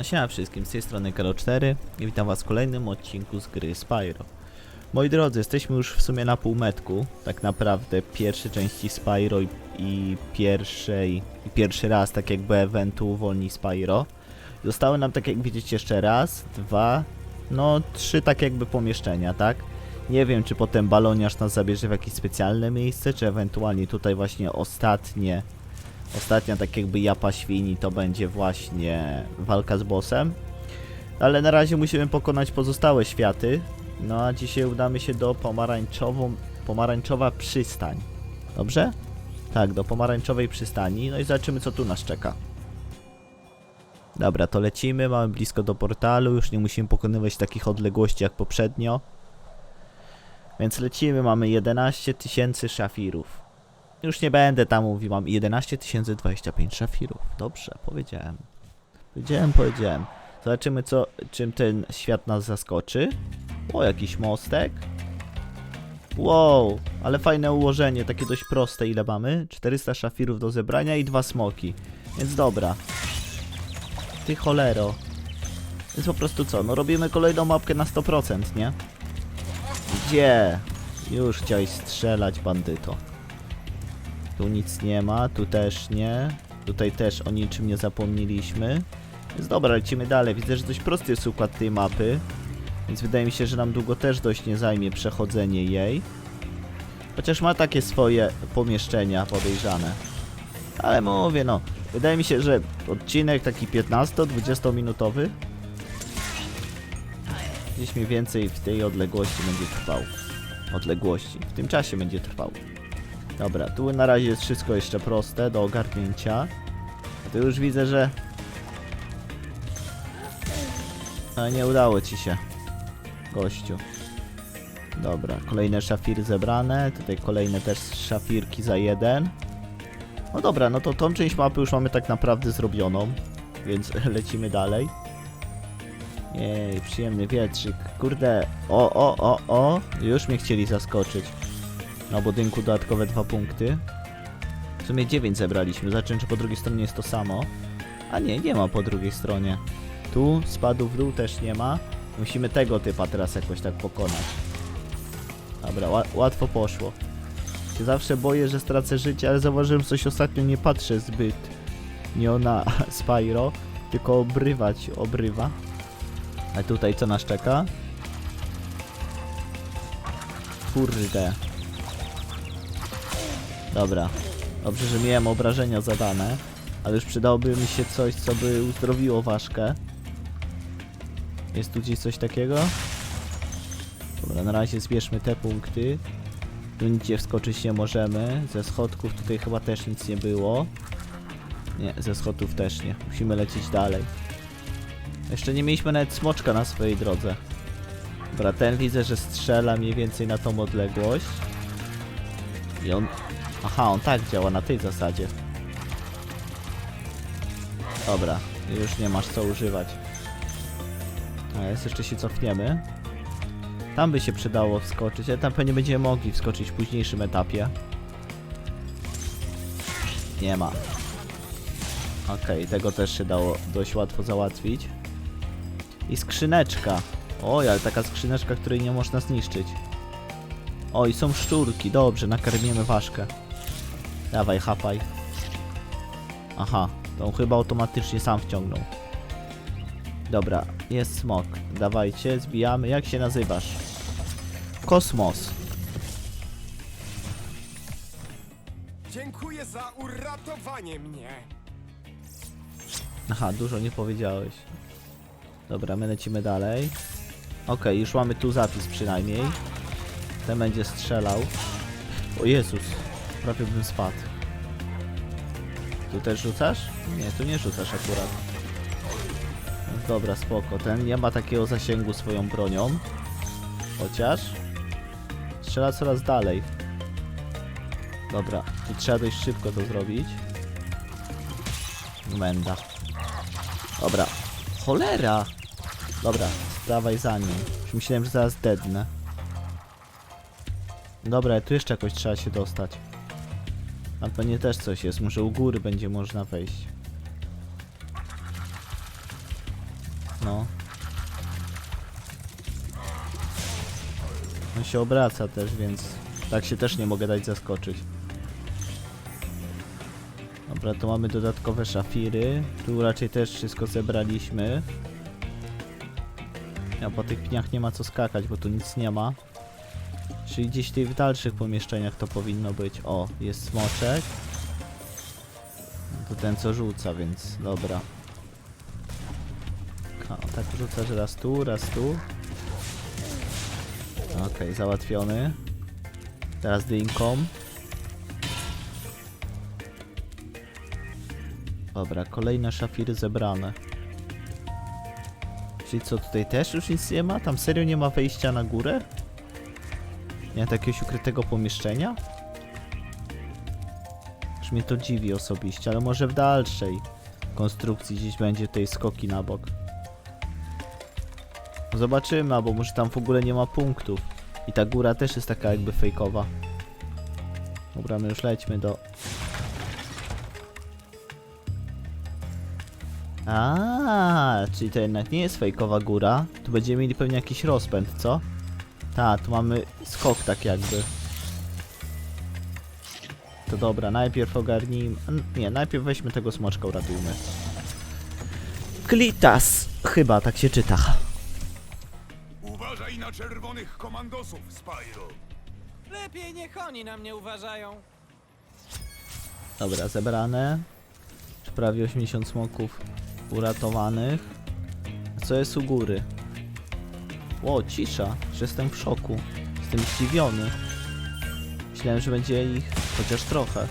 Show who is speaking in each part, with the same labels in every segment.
Speaker 1: No siema wszystkim, z tej strony Karo4 i witam was w kolejnym odcinku z gry Spyro. Moi drodzy, jesteśmy już w sumie na półmetku, tak naprawdę pierwszej części Spyro i, i pierwszej, i pierwszy raz tak jakby eventu uwolni Spyro. Zostały nam tak jak widzicie jeszcze raz, dwa, no trzy tak jakby pomieszczenia, tak? Nie wiem czy potem baloniarz nas zabierze w jakieś specjalne miejsce, czy ewentualnie tutaj właśnie ostatnie Ostatnia tak jakby japa świni to będzie właśnie walka z bossem. Ale na razie musimy pokonać pozostałe światy. No a dzisiaj udamy się do pomarańczową, pomarańczowa przystań. Dobrze? Tak, do pomarańczowej przystani. No i zobaczymy co tu nas czeka. Dobra, to lecimy, mamy blisko do portalu, już nie musimy pokonywać takich odległości jak poprzednio. Więc lecimy, mamy 11 tysięcy szafirów. Już nie będę tam mówił, mam 11 025 szafirów. Dobrze, powiedziałem. Powiedziałem, powiedziałem. Zobaczymy, co, czym ten świat nas zaskoczy. O, jakiś mostek. Wow, ale fajne ułożenie, takie dość proste. Ile mamy? 400 szafirów do zebrania i dwa smoki. Więc dobra. Ty cholero. Więc po prostu co? No robimy kolejną mapkę na 100%, nie? Gdzie? Już chciałeś strzelać, bandyto. Tu nic nie ma, tu też nie. Tutaj też o niczym nie zapomnieliśmy. Więc dobra, lecimy dalej. Widzę, że dość prosty jest układ tej mapy. Więc wydaje mi się, że nam długo też dość nie zajmie przechodzenie jej. Chociaż ma takie swoje pomieszczenia podejrzane. Ale mówię, no. Wydaje mi się, że odcinek taki 15-20 minutowy gdzieś mniej więcej w tej odległości będzie trwał. Odległości. W tym czasie będzie trwał. Dobra, tu na razie jest wszystko jeszcze proste do ogarnięcia. Tu już widzę, że... A nie udało ci się, gościu. Dobra, kolejne szafiry zebrane. Tutaj kolejne też szafirki za jeden. No dobra, no to tą część mapy już mamy tak naprawdę zrobioną. Więc lecimy dalej. Jej, przyjemny wietrzyk. Kurde, o, o, o, o. Już mnie chcieli zaskoczyć. Na budynku dodatkowe dwa punkty. W sumie 9 zebraliśmy. Zobaczymy, czy po drugiej stronie jest to samo. A nie, nie ma po drugiej stronie. Tu spadł w dół też nie ma. Musimy tego typa teraz jakoś tak pokonać. Dobra, ła łatwo poszło. Się zawsze boję, że stracę życie, ale zauważyłem coś ostatnio nie patrzę zbyt nie na Spyro, tylko obrywać obrywa. A tutaj co nas czeka? Kurde. Dobra. Dobrze, że miałem obrażenia zadane. Ale już przydałoby mi się coś, co by uzdrowiło ważkę. Jest tu gdzieś coś takiego? Dobra, na razie zbierzmy te punkty. Tu nigdzie wskoczyć nie możemy. Ze schodków tutaj chyba też nic nie było. Nie, ze schodów też nie. Musimy lecieć dalej. Jeszcze nie mieliśmy nawet smoczka na swojej drodze. Dobra, ten widzę, że strzela mniej więcej na tą odległość. I on... Aha, on tak działa, na tej zasadzie. Dobra, już nie masz co używać. A jest, jeszcze się cofniemy. Tam by się przydało wskoczyć, ale tam pewnie będziemy mogli wskoczyć w późniejszym etapie. Nie ma. Okej, tego też się dało dość łatwo załatwić. I skrzyneczka. Oj, ale taka skrzyneczka, której nie można zniszczyć. Oj, są szczurki. Dobrze, nakarmimy ważkę. Dawaj, hapaj. Aha, to on chyba automatycznie sam wciągnął. Dobra, jest smok. Dawajcie, zbijamy. Jak się nazywasz? Kosmos.
Speaker 2: Dziękuję za uratowanie mnie.
Speaker 1: Aha, dużo nie powiedziałeś. Dobra, my lecimy dalej. Okej, już mamy tu zapis przynajmniej. Ten będzie strzelał. O Jezus, prawie bym spadł. Tu też rzucasz? Nie, tu nie rzucasz akurat. No Dobra, spoko. Ten nie ma takiego zasięgu swoją bronią. Chociaż strzela coraz dalej. Dobra, tu trzeba dość szybko to zrobić. Menda. Dobra. Cholera! Dobra, dawaj za nim. Już myślałem, że zaraz dednę. Dobra, tu jeszcze jakoś trzeba się dostać. A pewnie też coś jest. Może u góry będzie można wejść. No. On się obraca też, więc tak się też nie mogę dać zaskoczyć. Dobra, to mamy dodatkowe szafiry. Tu raczej też wszystko zebraliśmy. A po tych pniach nie ma co skakać, bo tu nic nie ma. Czyli gdzieś w dalszych pomieszczeniach to powinno być. O, jest smoczek. To ten co rzuca, więc dobra. O, tak rzuca, że raz tu, raz tu. Okej, załatwiony. Teraz dynką. Dobra, kolejne szafiry zebrane. Czyli co, tutaj też już nic nie ma? Tam serio nie ma wejścia na górę? Nie ma jakiegoś ukrytego pomieszczenia? Już mnie to dziwi osobiście, ale może w dalszej konstrukcji gdzieś będzie tej skoki na bok. Zobaczymy, albo może tam w ogóle nie ma punktów. I ta góra też jest taka jakby fejkowa. Dobra, my już lećmy do... A, czyli to jednak nie jest fejkowa góra. Tu będziemy mieli pewnie jakiś rozpęd, co? Tak, tu mamy skok tak jakby. To dobra, najpierw ogarnijmy... Nie, najpierw weźmy tego smoczka, uratujmy. Klitas! Chyba tak się czyta.
Speaker 3: Uważaj na czerwonych komandosów, Spyro.
Speaker 2: Lepiej niech oni na mnie uważają.
Speaker 1: Dobra, zebrane. Prawie 80 smoków uratowanych. Co jest u góry? Ło, cisza, że jestem w szoku. Jestem zdziwiony. Myślałem, że będzie ich chociaż trochę.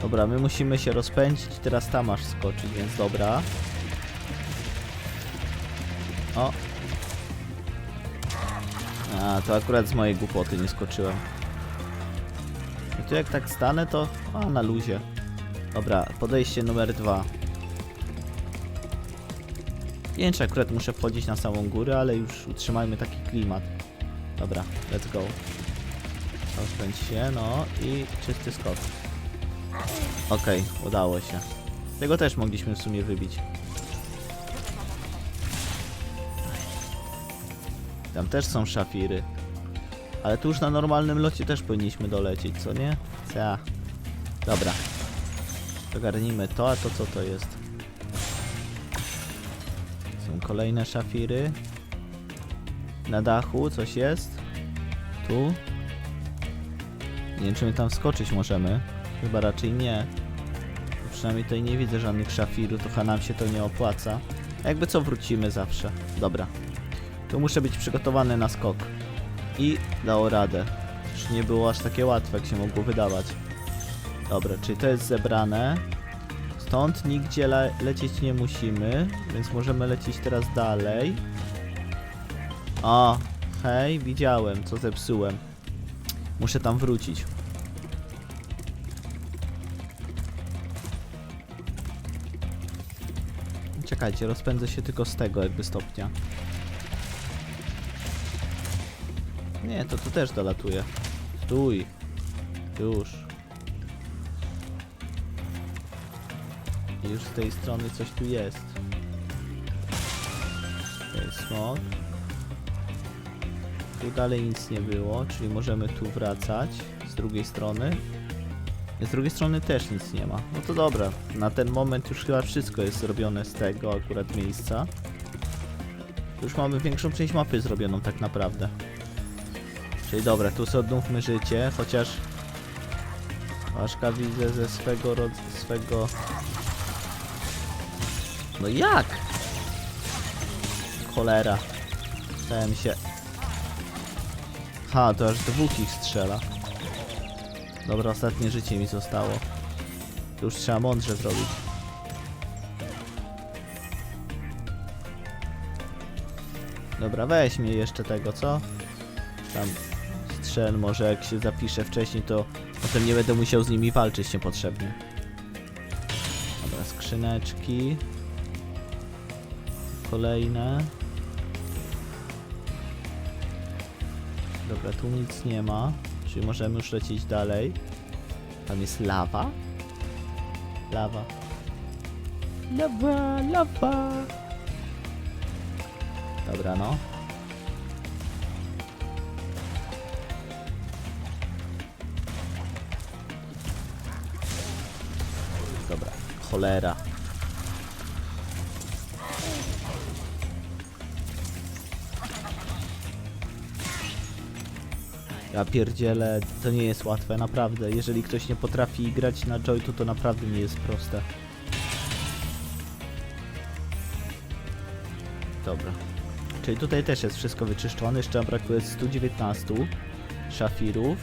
Speaker 1: Dobra, my musimy się rozpędzić teraz tam masz skoczyć, więc dobra. O. A, to akurat z mojej głupoty nie skoczyłem. I tu jak tak stanę, to... A, na luzie. Dobra, podejście numer dwa. Nie wiem, czy akurat muszę wchodzić na samą górę, ale już utrzymajmy taki klimat. Dobra, let's go. Rozpędź się, no i czysty skok. Okej, udało się. Tego też mogliśmy w sumie wybić. Tam też są szafiry. Ale tu już na normalnym locie też powinniśmy dolecieć, co nie? Ja. Dobra. Ogarnijmy to, a to co to jest? Kolejne szafiry. Na dachu coś jest. Tu. Nie wiem, czy my tam skoczyć możemy. Chyba raczej nie. Przynajmniej tutaj nie widzę żadnych szafirów, trochę nam się to nie opłaca. Jakby co, wrócimy zawsze. Dobra. Tu muszę być przygotowany na skok. I dało radę. Już nie było aż takie łatwe, jak się mogło wydawać. Dobra, czyli to jest zebrane. Stąd nigdzie le lecieć nie musimy, więc możemy lecieć teraz dalej. O, hej, widziałem, co zepsułem. Muszę tam wrócić. Czekajcie, rozpędzę się tylko z tego jakby stopnia. Nie, to tu też dolatuje. Stój. Już. Już z tej strony coś tu jest. To jest smok. Tu dalej nic nie było, czyli możemy tu wracać z drugiej strony. Z drugiej strony też nic nie ma. No to dobra, na ten moment już chyba wszystko jest zrobione z tego akurat miejsca. Już mamy większą część mapy zrobioną tak naprawdę. Czyli dobra, tu sobie odnówmy życie, chociaż Aszka widzę ze swego swego... No jak? Cholera. Stałem się... Ha, to aż dwóch ich strzela. Dobra, ostatnie życie mi zostało. To już trzeba mądrze zrobić. Dobra, weź mnie jeszcze tego, co? Tam strzel, może jak się zapiszę wcześniej, to potem nie będę musiał z nimi walczyć niepotrzebnie. Dobra, skrzyneczki. Kolejne. Dobra, tu nic nie ma, czyli możemy już lecieć dalej. Tam jest lawa. Lawa. Lawa, lawa. Dobra, no. Dobra, cholera. Ja pierdzielę, to nie jest łatwe, naprawdę. Jeżeli ktoś nie potrafi grać na joytu, to naprawdę nie jest proste. Dobra. Czyli tutaj też jest wszystko wyczyszczone, jeszcze brakuje 119 szafirów.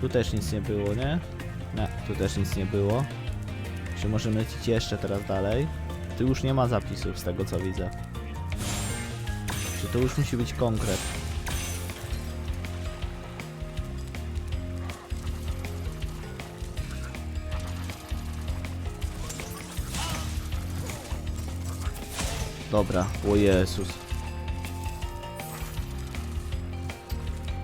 Speaker 1: Tu też nic nie było, nie? Nie, tu też nic nie było. Czy możemy lecieć jeszcze teraz dalej? Tu już nie ma zapisów z tego co widzę. Czy to już musi być konkret? Dobra, o Jezus.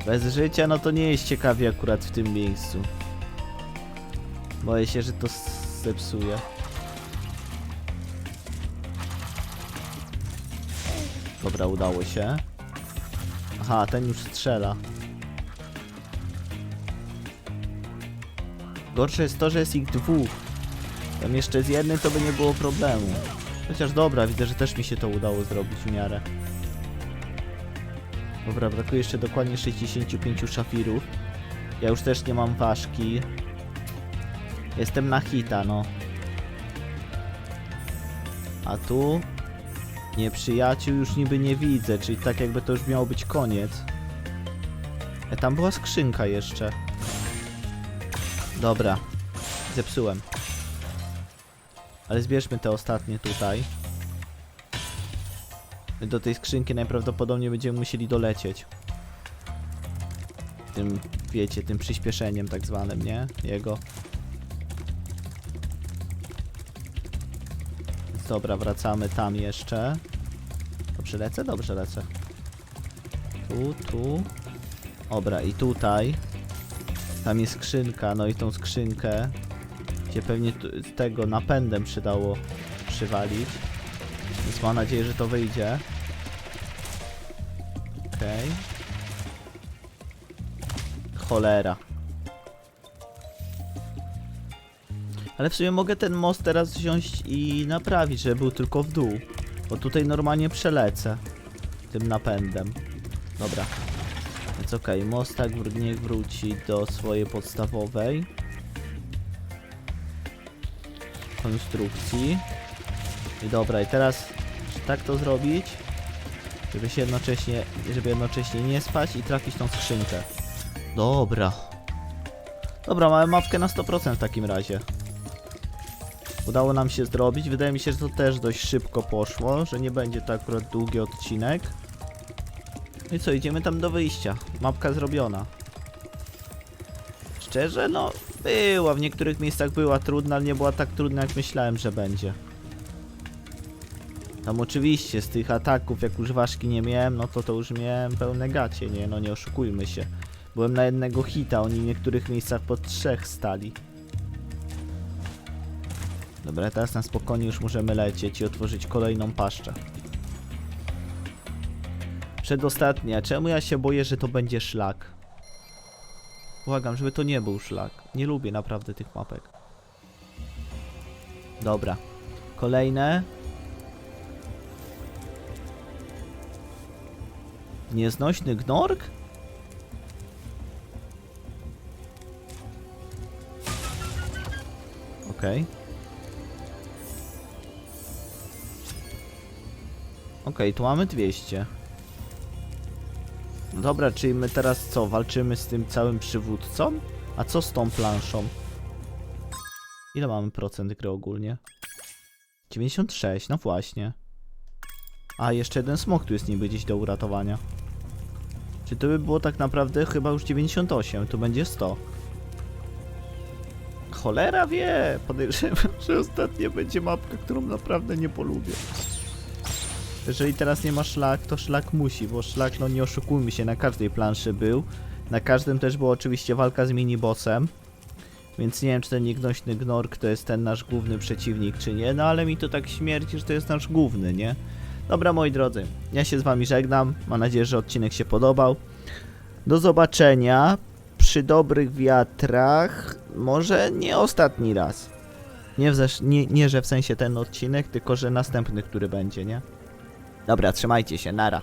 Speaker 1: Bez życia, no to nie jest ciekawie akurat w tym miejscu. Boję się, że to zepsuje. Dobra, udało się. Aha, ten już strzela. Gorsze jest to, że jest ich dwóch. Tam jeszcze z jednym to by nie było problemu. Chociaż dobra, widzę, że też mi się to udało zrobić w miarę. Dobra, brakuje jeszcze dokładnie 65 szafirów. Ja już też nie mam ważki. Jestem na hita, no. A tu nieprzyjaciół już niby nie widzę, czyli tak jakby to już miało być koniec. E, tam była skrzynka jeszcze. Dobra, zepsułem. Ale zbierzmy te ostatnie tutaj. Do tej skrzynki najprawdopodobniej będziemy musieli dolecieć. Tym, wiecie, tym przyspieszeniem tak zwanym, nie? Jego. Dobra, wracamy tam jeszcze. Dobrze lecę? Dobrze lecę. Tu, tu. Dobra, i tutaj. Tam jest skrzynka, no i tą skrzynkę się pewnie tego napędem przydało przywalić. Więc mam nadzieję, że to wyjdzie. Okej. Cholera. Ale w sumie mogę ten most teraz wziąć i naprawić, żeby był tylko w dół. Bo tutaj normalnie przelecę tym napędem. Dobra. Więc okej, most tak niech wróci do swojej podstawowej konstrukcji. I dobra, i teraz tak to zrobić, żeby się jednocześnie, żeby jednocześnie nie spać i trafić tą skrzynkę. Dobra. Dobra, mamy mapkę na 100% w takim razie. Udało nam się zrobić. Wydaje mi się, że to też dość szybko poszło, że nie będzie to akurat długi odcinek. No i co, idziemy tam do wyjścia. Mapka zrobiona. Szczerze, no była, w niektórych miejscach była trudna, ale nie była tak trudna jak myślałem, że będzie. Tam oczywiście z tych ataków, jak już ważki nie miałem, no to to już miałem pełne gacie, nie? No nie oszukujmy się. Byłem na jednego hita, oni w niektórych miejscach po trzech stali. Dobra, teraz na spokojnie już możemy lecieć i otworzyć kolejną paszczę. Przedostatnia. Czemu ja się boję, że to będzie szlak? Błagam, żeby to nie był szlak. Nie lubię naprawdę tych mapek. Dobra. Kolejne. Nieznośny gnork? Okej. Okej, tu mamy 200. Dobra, czyli my teraz co? Walczymy z tym całym przywódcą? A co z tą planszą? Ile mamy procent gry ogólnie? 96, no właśnie. A, jeszcze jeden smok tu jest niby gdzieś do uratowania. Czy to by było tak naprawdę chyba już 98, tu będzie 100. Cholera wie! Podejrzewam, że ostatnia będzie mapka, którą naprawdę nie polubię. Jeżeli teraz nie ma szlak, to szlak musi, bo szlak, no nie oszukujmy się, na każdej planszy był. Na każdym też była oczywiście walka z minibossem. Więc nie wiem, czy ten niegnośny Gnork to jest ten nasz główny przeciwnik, czy nie, no ale mi to tak śmierci, że to jest nasz główny, nie? Dobra, moi drodzy, ja się z wami żegnam. Mam nadzieję, że odcinek się podobał. Do zobaczenia przy dobrych wiatrach. Może nie ostatni raz. Nie, w nie, nie, że w sensie ten odcinek, tylko że następny, który będzie, nie? Dobra, trzymajcie się, nara.